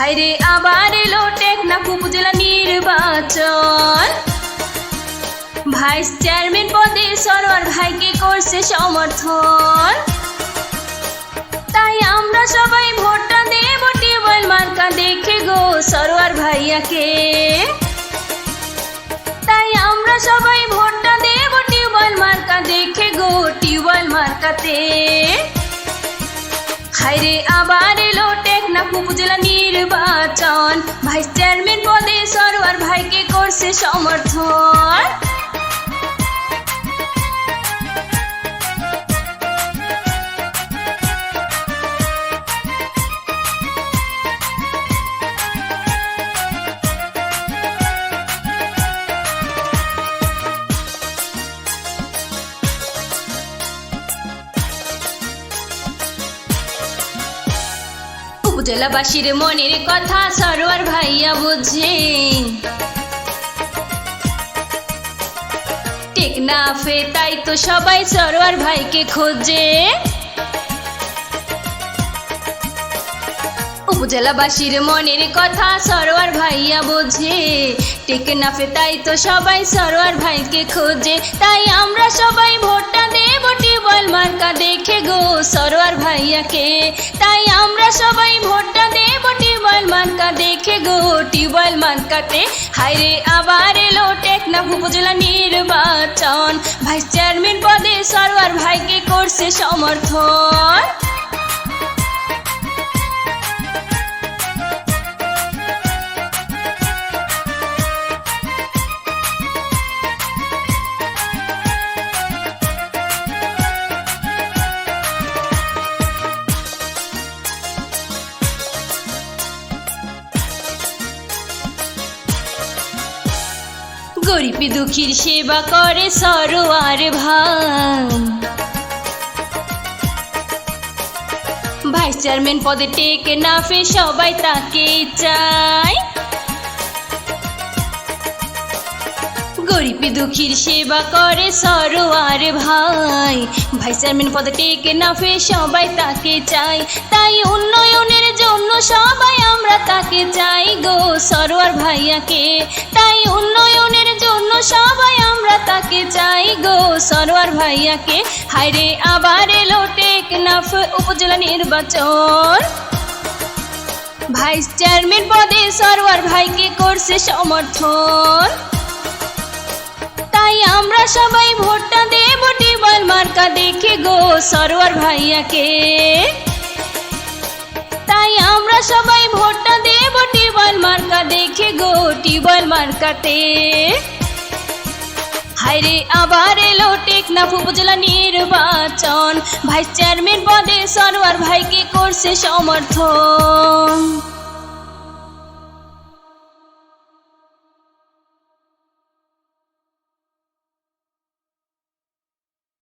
হাইরে আবার এলো টেকনাফ উপজেলা নির্বাচন। ভাইস চেয়ারম্যান পদে সরোয়ার ভাইকে করছে সমর্থন। তাই আমরা সবাই ভোটটা দেব টিউবওয়েল মার্কা দেখে গো সরোয়ার ভাইয়াকে। তাই আমরা সবাই ভোটটা দেব, টিউবওয়েল মার্কা দেখে গো, টিউবওয়েল মার্কাতে। হাইরে আবার এলো টেকনাফ উপজেলা নির্বাচন। ভাইস চেয়ারম্যান পদে সরোয়ার ভাইকে করছে সমর্থন। উপজেলাবাসীর মনের কথা সরোয়ার ভাইয়া বুঝে টেকনাফে তাই তো সবাই সরোয়ার ভাইকে খোঁজে। উপজেলাবাসীর মনের কথা সরোয়ার ভাইয়া বোঝে। টেকনাফে তাই তো সবাই সরোয়ার ভাইকে খোঁজে। তাই আমরা সবাই ভোটটা দেব, টিউবওয়েল মার্কা দেখে গো সরোয়ার ভাইয়াকে। তাই আমরা সবাই গো, টিউবওয়েল কাটে। হাইরে আবার এলো টেকনাফ উপজেলা নির্বাচন। ভাইস চেয়ারম্যান পদে সরোয়ার ভাইকে করছে সমর্থন। গরিব দুঃখীর সেবা করে সরোয়ার ভাই ভাইস চেয়ারম্যান পদে টেকে নাফে সবাই তাকে চায়। গরিব দুঃখীর সেবা করে সরোয়ার ভাই। ভাইস চেয়ারম্যান পদে টেকে নাফে সবাই তাকে চাই তাই উন্নয়নের জন্য সবাই আমরা তাকে চাই গো সরোয়ার ভাইয়াকে। তাই উন্নয়নের সবাই আমরা তাকে চাই গো। সরোয়ার ভাইয়াকে। হায়রে আবার এলো টেকনাফ উপজেলা নির্বাচন। ভাইস চেয়ারম্যান পদে সরোয়ার ভাইকে করছে সমর্থন। তাই আমরা সবাই ভোটটা দেব টিউবওয়েল মার্কা দেখে গো সরোয়ার ভাইয়াকে। তাই আমরা সবাই ভোটটা দেব টিউবওয়েল মার্কা দেখে গো টিউবওয়েল মার্কাতে। হাইরে আবার এলো টেকনাফ উপজেলা নির্বাচন। ভাইস চেয়ারম্যান পদে সরোয়ার ভাইকে করছে সমর্থন।